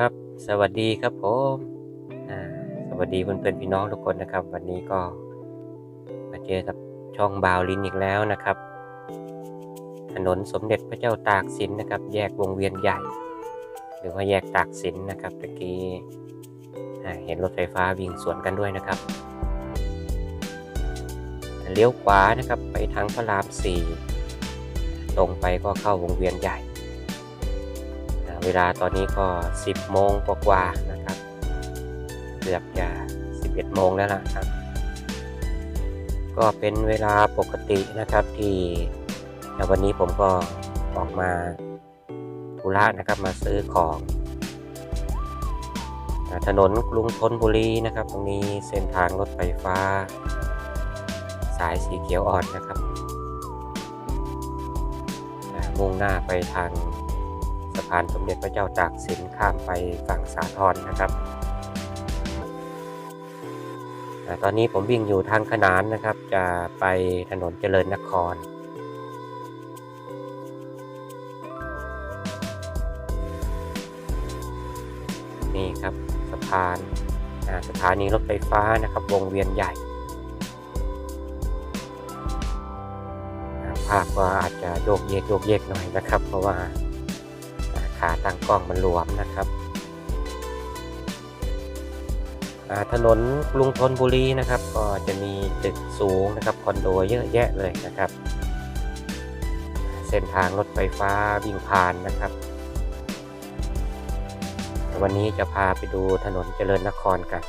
ครับ สวัสดีครับผมสวัสดีเพื่อนๆพี่น้องทุกคนนะครับ วันนี้ก็มาเจอกับช่องบาวลินอีกแล้วนะครับ ถนนสมเด็จพระเจ้าตากสินนะครับ แยกวงเวียนใหญ่ หรือว่าแยกตากสินนะครับตะกี้เห็นรถไฟฟ้าวิ่งสวนกันด้วยนะครับเลี้ยวขวานะครับไปทางพระรามสี่ตรงไปก็เข้าวงเวียนใหญ่ เวลาตอนนี้ก็ 10 โมงกว่าๆนะครับ เกือบจะ 11 โมงแล้วล่ะครับ ก็เป็นเวลาปกตินะครับที่อ่วันนี้ผมก็ออกมาธุระนะครับมาซื้อของถนนกรุงธนบุรีนะครับ ตรงนี้เส้นทางรถไฟฟ้า สายสีเขียวอ่อนนะครับมุ่งหน้าไปทาง พานสมเด็จพระเจ้าตากสินข้ามไปฝั่งสาทรนะครับ ตอนนี้ผมวิ่งอยู่ทางขนานนะครับ จะไปถนนเจริญนครนี่ครับสะพานสถานีรถไฟฟ้านะครับ วงเวียนใหญ่ภาพก็อาจจะโยกเยกโยกเยกหน่อยนะครับ เพราะว่า ขาตั้งกล้องมันหลวมนะครับถนนกรุงธนบุรีนะครับ ก็จะมีตึกสูงนะครับคอนโดเยอะแยะเลยนะครับ เส้นทางรถไฟฟ้าวิ่งผ่านนะครับ วันนี้จะพาไปดูถนนเจริญนครกัน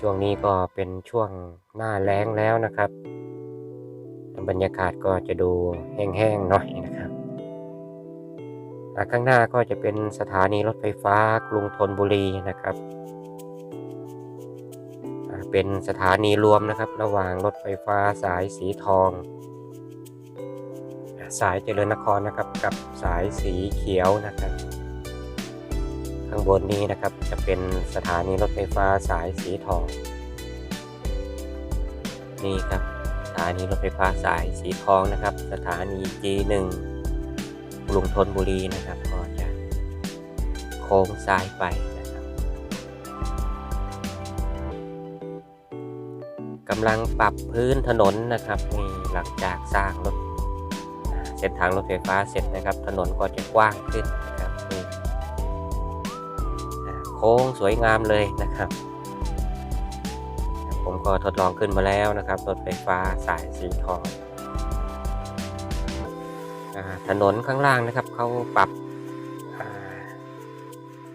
ช่วงนี้ก็เป็นช่วงหน้าแล้งแล้วนะครับบรรยากาศก็จะดูแห้งๆหน่อยนะครับข้างหน้าก็จะเป็นสถานีรถไฟฟ้ากรุงธนบุรีนะครับ เป็นสถานีรวมนะครับ ระหว่างรถไฟฟ้าสายสีทอง สายเจริญนครนะครับกับสายสีเขียวนะครับ ข้างบนนี้นะครับจะเป็นสถานีรถไฟฟ้าสายสีทองนี่ครับสถานีรถไฟฟ้าสายสีทองนะครับ สถานี G1 กรุงธนบุรีนะครับก็จะโค้งซ้ายไปนะครับกำลังปรับพื้นถนนนะครับนี่หลังจากสร้างรถเส้นทางรถไฟฟ้าเสร็จนะครับ ถนนก็จะกว้างขึ้นนะครับนี่ ค้งสวยงามเลยนะครับ ผมก็ทดลองขึ้นมาแล้วนะครับรถไฟฟ้าสายสีทองอถนนข้างล่างนะครับเขาปรับ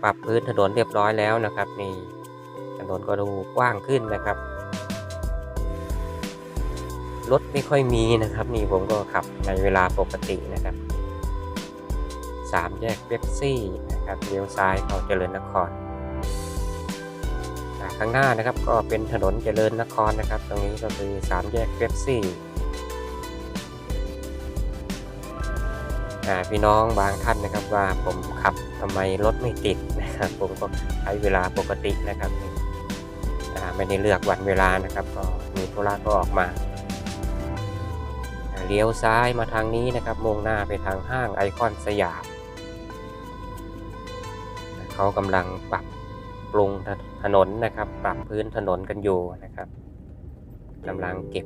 ปรับพื้นถนนเรียบร้อยแล้วนะครับนี่ถนนก็ดูกว้างขึ้นนะครับรถไม่ค่อยมีนะครับนี่ผมก็ขับในเวลาปกตินะครับสามแยกเว็บซี่นะครับเลี้ยวซ้ายเข้าเจริญนคร ข้างหน้านะครับ ก็เป็นถนนเจริญนครนะครับ ตรงนี้ก็คือสามแยกเว็บซี่พี่น้องบางท่านนะครับว่าผมขับทำไมรถไม่ติดนะครับ ผมก็ใช้เวลาปกตินะครับไม่ได้เลือกวันเวลานะครับ ก็มีธุระก็ออกมาเลี้ยวซ้ายมาทางนี้นะครับมุ่งหน้าไปทางห้างไอคอนสยามเขากำลังปรับ ปรุงถนนนะครับ ปรับพื้นถนนกันอยู่นะครับกำลังเก็บ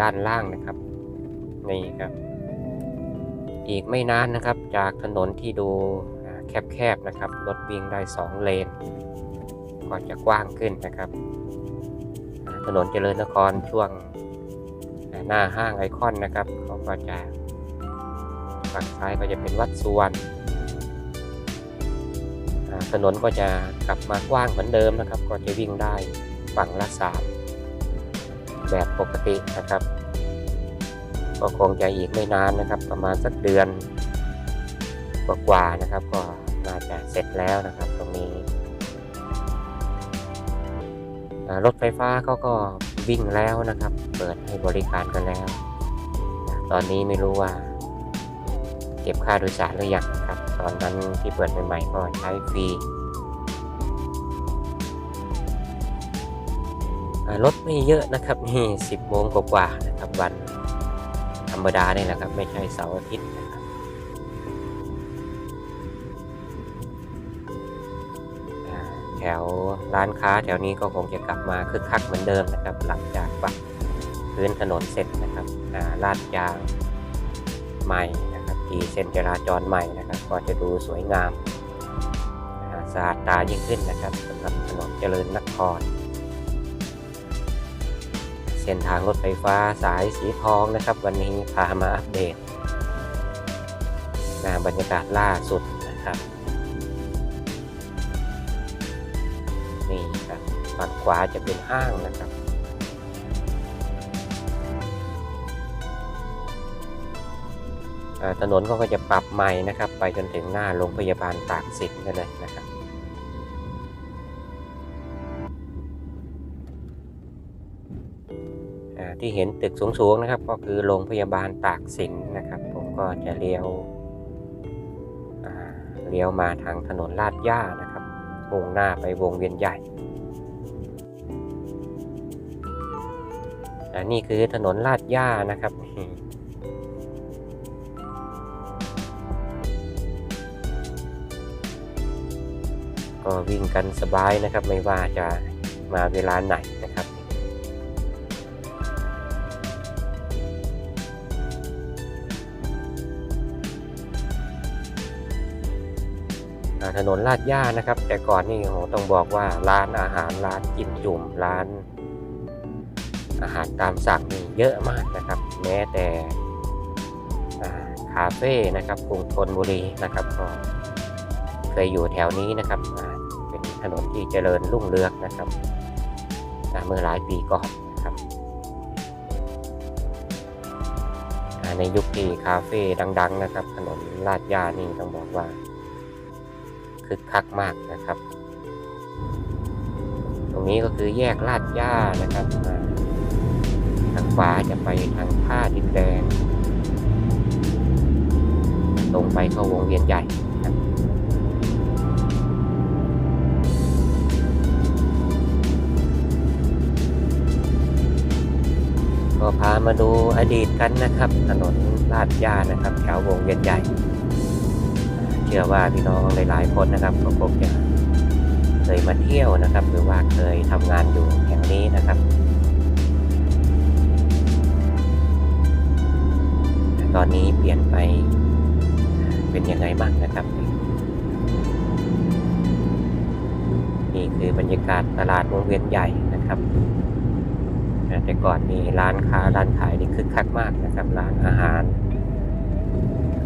ด้านล่างนะครับนี่ครับ อีกไม่นานนะครับ จากถนนที่ดูแคบๆนะครับรถวิ่งได้ 2 เลนก็จะกว้างขึ้นนะครับ ถนนเจริญนครช่วงหน้าห้างไอคอนนะครับเขาก็จะฝั่งซ้ายก็จะเป็นวัดสุวรรณ ถนนก็จะกลับมากว้างเหมือนเดิมนะครับ ก็จะวิ่งได้ฝั่งละสามแบบปกตินะครับ ก็คงจะอีกไม่นานนะครับ ประมาณสักเดือนกว่าๆนะครับ ก็น่าจะเสร็จแล้วนะครับ ตรงนี้รถไฟฟ้าเขาก็วิ่งแล้วนะครับ เปิดให้บริการกันแล้ว ตอนนี้ไม่รู้ว่า เก็บค่าโดยสารหรือยัง อนนั้นที่เปิดใหม่ๆก็ใช้ฟรีรถไม่เยอะนะครับนี่10โมงกว่าๆนะครับวันธรรมดาเนี่ยแหละครับ ไม่ใช่เสาร์อาทิตย์นะครับแถวร้านค้าแถวนี้ก็คงจะกลับมาคึกคักเหมือนเดิมนะครับ หลังจากปรับพื้นถนนเสร็จนะครับลาดยางใหม่ นะครับตีเส้นจราจรใหม่นะครับ ก็จะดูสวยงามสะอาดตายิ่งขึ้นนะครับสำหรับถนนเจริญนคร เส้นทางรถไฟฟ้าสายสีทองนะครับ วันนี้พามาอัปเดตนบรรยากาศล่าสุดนะครับนี่ครับฝั่งขวาจะเป็นห้างนะครับ ถนนก็จะปรับใหม่นะครับ ไปจนถึงหน้าโรงพยาบาลตากสินกันเลยนะครับที่เห็นตึกสูงๆนะครับ ก็คือโรงพยาบาลตากสินนะครับ ผมก็จะเลี้ยวเลี้ยวมาทางถนนลาดย่านะครับมุ่งหน้าไปวงเวียนใหญ่อันนี้คือถนนลาดย่านะครับ ก็วิ่งกันสบายนะครับ ไม่ว่าจะมาเวลาไหนนะครับถนนลาดย่านะครับ แต่ก่อนนี่โหต้องบอกว่าร้านอาหารร้านกิมจุ่มร้าน อาหารตามสั่งนี่เยอะมากนะครับ แม้แต่คาเฟ่นะครับกรุงธนบุรีนะครับก็เคยอยู่แถวนี้นะครับ ถนนที่เจริญรุ่งเรืองนะครับเมื่อหลายปีก่อนนะครับในยุคที่คาเฟ่ดัง ๆ นะครับ ถนนลาดยานี่ต้องบอกว่าคึกคักมากนะครับ ตรงนี้ก็คือแยกลาดยานะครับทางขวาจะไปทางท่าดินแดง ตรงไปเข้าวงเวียนใหญ่ครับ ก็พามาดูอดีตกันนะครับ ถนนลาดย่านะครับแถววงเวียนใหญ่เชื่อว่าพี่น้องหลายๆคนนะครับก็คงจะเคยมาเที่ยวนะครับ หรือว่าเคยทำงานอยู่แห่งนี้นะครับ ตอนนี้เปลี่ยนไปเป็นยังไงบ้างนะครับนี่คือบรรยากาศตลาดวงเวียนใหญ่นะครับ แต่ก่อนนี่ร้านค้าร้านขายนี่คึกคักมากนะครับ ร้านอาหาร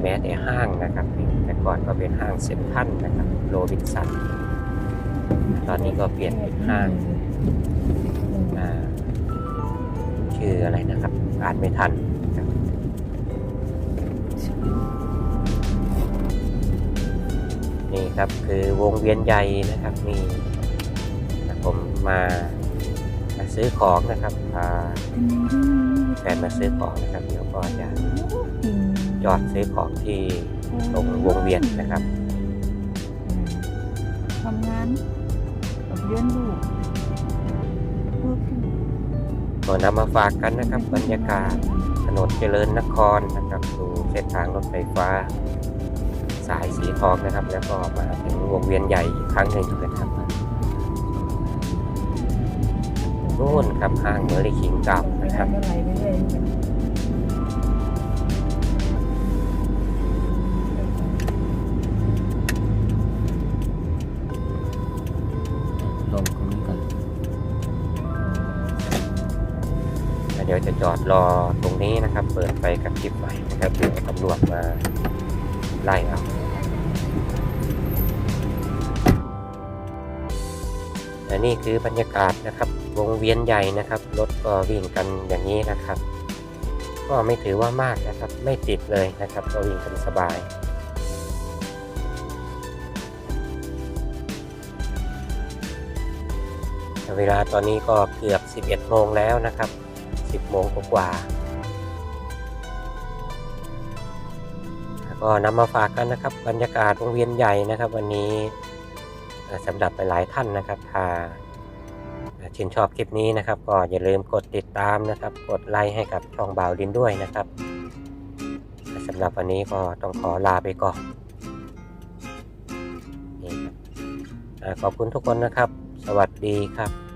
แม้แต่ห้างนะครับ แต่ก่อนก็เป็นห้างเซ็นทรัลนะครับโรบินสันตอนนี้ก็เปลี่ยนเป็นห้างอ่าชื่ออะไรนะครับ อ่านไม่ทันนี่ครับคือวงเวียนใหญ่นะครับนี่ผมมา ซื้อของนะครับพาแฟนมาซื้อของนะครับเดี๋ยวก็จะจอดซื้อของที่ตรงวงเวียนนะครับทำงานกับเลี้ยงลูกพูดถึงก็นำมาฝากกันนะครับ บรรยากาศถนนเจริญนครนะครับดูเส้นทางรถไฟฟ้า สายสีทองนะครับ แล้วก็มาถึงวงเวียนใหญ่อีกครั้งหนึ่งนะครับ นู่นครับห้างเมอริคิงเก่าไปนะครับทำอะไรไปเรื่อยลงตรงนี้ก่อนแล้วเดี๋ยวจะจอดรอตรงนี้นะครับ เปิดไฟกับคลิปไฟนะครับเดี๋ยวตำรวจมาไล่เอา และนี่คือบรรยากาศนะครับวงเวียนใหญ่นะครับรถก็วิ่งกันอย่างนี้นะครับ ก็ไม่ถือว่ามากนะครับไม่ติดเลยนะครับก็วิ่งกันสบายเวลาตอนนี้ก็เกือบ 11 โมงแล้วนะครับ 10 โมงกว่าก็นำมาฝากกันนะครับ บรรยากาศวงเวียนใหญ่นะครับ วันนี้ สำหรับหลายท่านนะครับถ้าชื่นชอบคลิปนี้นะครับ ก็อย่าลืมกดติดตามนะครับ กดไลค์ให้กับช่องบ่าวดินด้วยนะครับสำหรับวันนี้ก็ต้องขอลาไปก่อนขอบคุณทุกคนนะครับ สวัสดีครับ